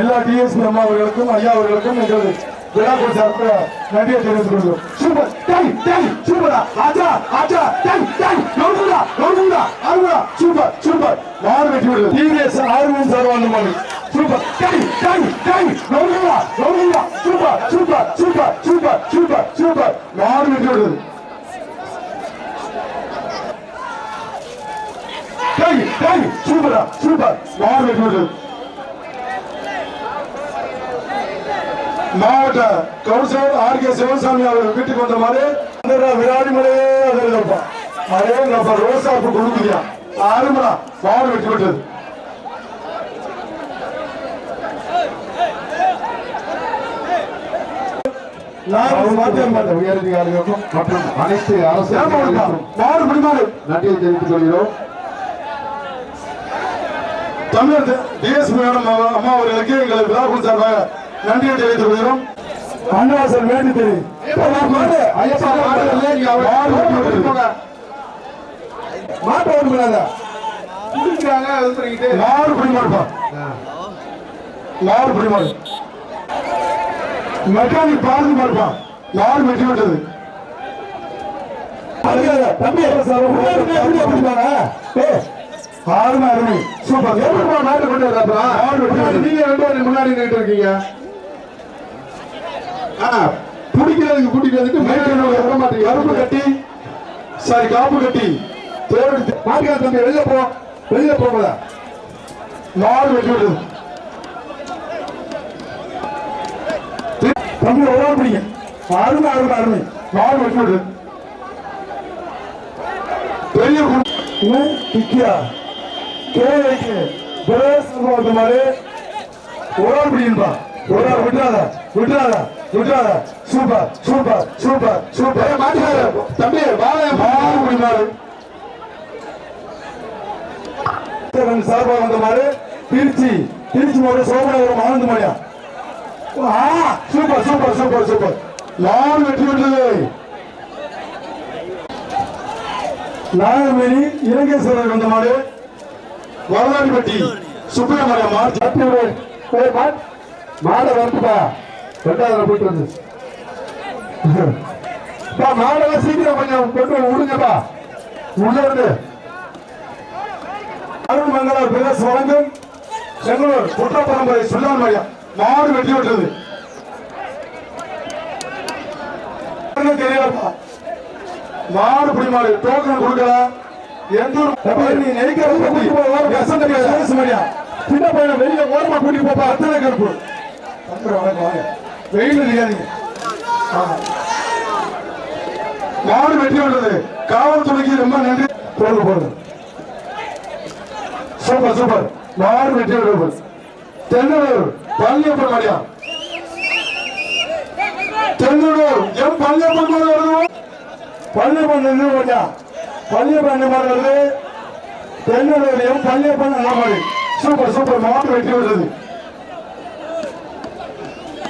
எல்லா டிஎஸ்பி அம்மா அவர்களுக்கும் ஐயா அவர்களுக்கும் எங்களது விழாக்குள் சார்பில் நன்றியை தெரிவித்துக் கொள்கிறோம். சூப்பர். டேய் டேய் சூப்பரா. ஆச்சா ஆச்சா. டேய் டேய் நோடுடா நோடுடா ஆறுடா சூப்பர் சூப்பர். மாறு வெற்றி விடுது டிவிஎஸ் ஆர்வம் சார் சூப்பர். டை டை டை டேய் டேய் சூப்பரா சூப்பர் மாறு வெற்றி விடுது மாவட்ட கவுன்சிலர் ஆர் கே சிவசாமி அவர் வீட்டுக்கு வந்த மாதிரி விராடி மலையே அதிர்ப்பா அதே நம்ம ரோசாப்பு கொடுக்குறியா ஆறுமடா மாடு வெட்டி விட்டது. நான் மாத்தியம் மாட்டேன். உயரதிகாரிகளுக்கும் மற்றும் அனைத்து அரசு நன்றியை தெரிவித்துக் கொள்கிறோம். தமிழர் டிஎஸ்பி மேடம் அம்மா அவர்களுக்கு எங்கள் விழாக்குள் சார்பாக நன்றியை தெரிவித்துக் கொள்கிறோம் அன்னவாசல் வேண்டி தெரியும். மாட்டு ஓட்டு பண்ணிக்கிட்டு. மாடு பிடிமாடுப்பா மாடு பிடிமாடு மெக்கானிக் பாரதி மாடுப்பா மாடு வெட்டி விட்டது தம்பி ஆறுமை அருமை சூப்பர். எப்படிப்பா மாட்டை கொண்டு வர்ற அப்புறம்? மாடு வெட்டி விட்டது. நீங்க ரெண்டு பேரும் முன்னாடி நின்னுட்டு இருக்கீங்க. பிடிக்கிறதுக்கு கூட்டிட்டு வந்துட்டு மேய்க்கிறவங்க வர மாட்டீங்க. கருப்பு கட்டி. சாரி காப்பு கட்டி. தேடி மாட்டுக்கார தம்பி வெளில போ. வெளில போகல மாடு வெட்டி தம்பி ஒரு பிடிங்க. அருமை அருமை அருமை. மாடு வெட்டி விடுது பெரிய டிக்கியா? பிரேஸ் வந்த மாதிரி ஒரு ஆள் பிடிக்கணும்பா ஒரு ஆள் விட்டுறாத விட்டுறாத விட்டுறாத. Super super super super. மாட்டுக்கார தம்பி வாழை மாடு பிடிமாடு ரெண்டு சார்பாக வந்த மாதிரி திருச்சி திருச்சி மாவட்ட சோமனபுரம் ஆனந்த மணியா சூப்பர் சூப்பர் சூப்பர் சூப்பர். நாலு வெற்றி விட்டது நாகமணி இலங்கேஸ்வரர் வந்த மாடு வரலாறுபட்டி சுப்பிரமணியம் மாடை வந்துப்பா ரெண்டாவது போயிட்டு வந்து. பா, மாடெல்லாம் சீக்கிரம் கொஞ்சம் கொண்டு விடுங்கப்பா உள்ள இருந்து அருள் மங்கள பிரதேச வழங்கும். செங்கலூர் குற்ற பரம்பரை சுல்லான் மையம் மாடு வெட்டி விட்டது. தெரியலப்பா. மாடு புடி மாடு டோக்கன் கொடுக்கல. நீ நெய்க்கிற பத்தி பேச சின்ன பையனை வெளியே ஓரமா கூட்டிட்டு போப்பா. அத்தனை கருப்பு. வெயில் தெரியாதீங்க ஆமா. மாடு வெட்டி காவல்துறைக்கு ரொம்ப நன்றி. போடுங்க போடுங்க சூப்பர் சூப்பர். மாறு வெற்றி விடுவது தென்னூர் பள்ளியப்பன் மரியா. தென்னூர் எம் பள்ளியப்பன் மாடு வருது. நின்று பள்ளியப்பன் என்ன மாடு வருது தென்னூர் பள்ளியப்பன் சூப்பர் சூப்பர் மாடு வெற்றி பெற்றது.